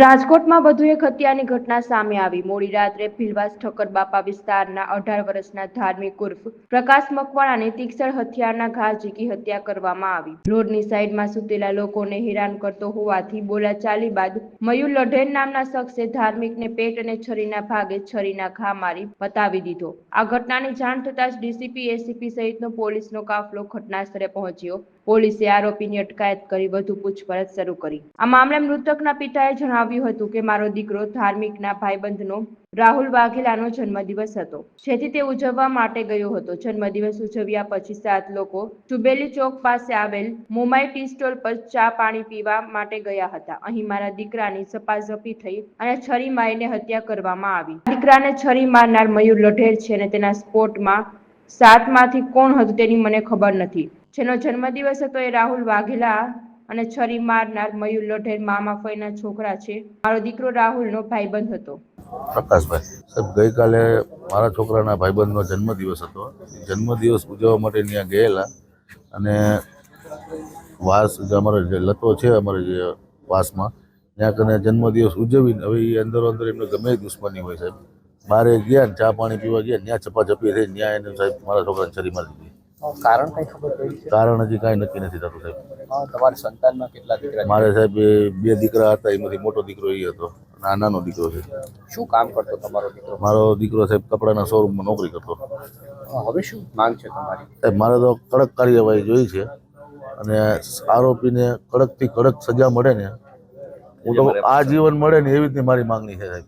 રાજકોટમાં વધુ એક હત્યાની ઘટના સામે આવી. મોડી રાત્રે ભીલવાસ ઠક્કર બાપા વિસ્તારના અઢાર વર્ષના ધાર્મિક ઉર્ફ પ્રકાશ મકવાણાને તીક્ષ્ણ હથિયારના ઘા ઝીકી હત્યા કરવામાં આવી. રોડની સાઈડમાં સૂતેલા લોકોને હેરાન કરતો હોવાથી બોલાચાલી બાદ મયુર લઢેર નામના શખ્સે ધાર્મિકને પેટ અને છરીના ભાગે છરીના ઘા મારી બતાવી દીધો. આ ઘટનાની જાણ થતાં જ ડીસીપી, એસીપી સહિતનો પોલીસનો કાફલો ઘટનાસ્થળે પહોંચ્યો. પોલીસે આરોપીની અટકાયત કરી, વધુ પૂછપરછ શરૂ કરી. આ મામલે મૃતકના પિતાએ જણાવ્યું હતું કે, મારો દીકરો ધાર્મિકના ભાઈબંધનો રાહુલ વાઘેલાનો જન્મદિવસ હતો. જેથી તે ઉજવવા માટે ગયો હતો. જન્મદિવસ ઉજવ્યા પછી સાત લોકો ચુબેલી ચોક પાસે આવેલ મુંબઈ ટી સ્ટોલ પર ચા પાણી પીવા માટે ગયા હતા. અહીં મારા દીકરાની ઝપાઝપી થઈ અને છરી મારીને હત્યા કરવામાં આવી. દીકરાને છરી મારનાર મયુર લઢેર છે અને તેના સ્પોટમાં સાતમાંથી કોણ હતું તેની મને ખબર નથી. જેનો જન્મદિવસ હતો એ રાહુલ વાઘેલા અને છરી મારનાર મયુર લોઢેર મામા ફઈના છોકરા છે. મારો દીકરો રાહુલનો ભાઈબંધ હતો. પ્રકાશભાઈ, સાહેબ, ગઈકાલે મારા છોકરાના ભાઈબંધનો જન્મદિવસ હતો. જન્મદિવસ ઉજવવા માટે ત્યાં ગયેલા અને વાસ જે અમારો જે લતો છે અમારે જે વાસમાં, ત્યાં કને જન્મદિવસ ઉજવીને, હવે એ અંદરો અંદર એમને ગમે દુશ્મની હોય સાહેબ. બહારે ગયા ચા પાણી પીવા ગયા ત્યાં ચપાચપી થઈ ત્યાં એને સાહેબ મારા છોકરાને છરી મારી કારણ કઈ ખબર પડી કારણ હજી કાંઈ નક્કી નથી થતું સાહેબ. હા, તમારી સંતાનમાં કેટલા દીકરા મારે સાહેબ બે દીકરા હતા એમાંથી મોટો દીકરો એ હતો અને નાનો દીકરો છે. શું કામ કરતો તમારો દીકરો? મારો દીકરો સાહેબ કપડાના શોરૂમમાં નોકરી કરતો. હવે શું માંગ છે તમારી? સાહેબ મારે તો કડક કાર્યવાહી જોઈ છે અને આરોપીને કડકથી કડક સજા મળે ને હું તો આ જીવન મળે ને એવી રીતની મારી માંગણી છે સાહેબ.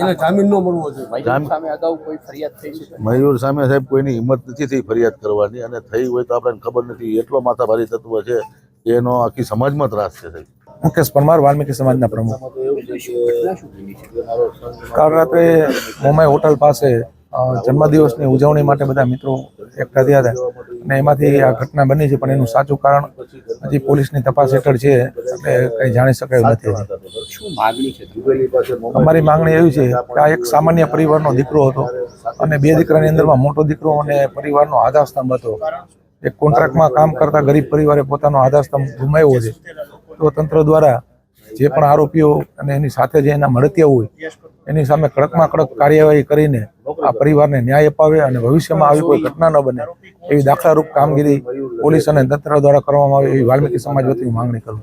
એને જામીન ન મળવો જોઈએ. મયુર સામે અગાઉ કોઈ ફરિયાદ થઈ છે? મયુર સામે સાહેબ કોઈની હિંમત નથી થઈ ફરિયાદ કરવાની અને થઈ હોય તો આપણને ખબર નથી. એટલો માથાભારી તત્વ છે કે એનો આખી સમાજમાં ત્રાસ છે સાહેબ. મુકેશ પરમાર વાલ્મીકી સમાજના પ્રમુખ. કાલ રાત્રે મોમાઈ હોટલ પાસે જન્મદિવસની ઉજવણી માટે બધા મિત્રો એકઠા થયા હતા અને એમાંથી આ ઘટના બની છે પણ એનું સાચું કારણ હજી પોલીસની તપાસ હેઠળ છે એટલે કંઈ જાણી શકાયું નથી? અમારી માંગણી એવી છે કે આ એક સામાન્ય પરિવારનો દીકરો હતો અને બે દીકરાની અંદરમાં મોટો દીકરો અને પરિવારનો આધારસ્તંભ હતો. એક કોન્ટ્રાક્ટમાં કામ કરતા ગરીબ પરિવારે પોતાનો આધારસ્તંભ ગુમાવ્યો છે. તો તંત્ર દ્વારા જે પણ આરોપીઓ અને એની સાથે જે એના મળતિયા હોય એની સામે કડકમાં કડક કાર્યવાહી કરીને આ પરિવારને ન્યાય અપાવે અને ભવિષ્યમાં આવી કોઈ ઘટના ન બને, એવી દાખલારૂપ કામગીરી પોલીસ અને તંત્ર દ્વારા કરવામાં આવે એવી વાલ્મીકી સમાજ વતી માંગણી કરું